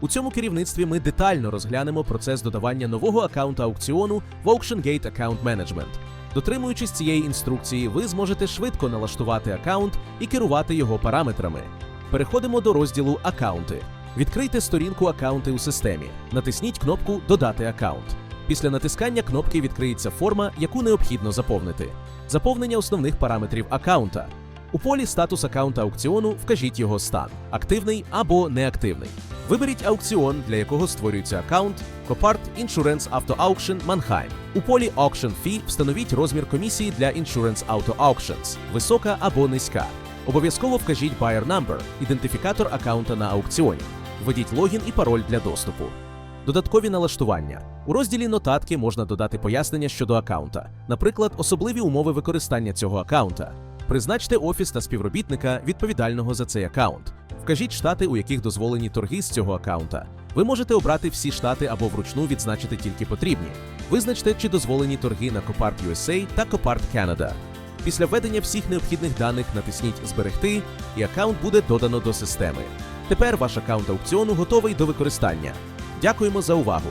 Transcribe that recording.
У цьому керівництві ми детально розглянемо процес додавання нового аккаунта аукціону в AuctionGate Account Management. Дотримуючись цієї інструкції, ви зможете швидко налаштувати аккаунт і керувати його параметрами. Переходимо до розділу Аккаунти. Відкрийте сторінку аккаунти у системі. Натисніть кнопку Додати аккаунт. Після натискання кнопки відкриється форма, яку необхідно заповнити. Заповнення основних параметрів аккаунта. У полі статус аккаунта аукціону вкажіть його стан активний або неактивний. Виберіть аукціон, для якого створюється аккаунт Copart Insurance Auto Auction Mannheim. У полі Auction Fee встановіть розмір комісії для Insurance Auto Auctions – висока або низька. Обов'язково вкажіть Buyer Number – ідентифікатор аккаунта на аукціоні. Введіть логін і пароль для доступу. Додаткові налаштування. У розділі Нотатки можна додати пояснення щодо аккаунта, наприклад, особливі умови використання цього аккаунта. Призначте офіс та співробітника, відповідального за цей аккаунт. Вкажіть штати, у яких дозволені торги з цього аккаунта. Ви можете обрати всі штати або вручну відзначити тільки потрібні. Визначте, чи дозволені торги на Copart USA та Copart Canada. Після введення всіх необхідних даних натисніть Зберегти, і аккаунт буде додано до системи. Тепер ваш аккаунт аукціону готовий до використання. Дякуємо за увагу!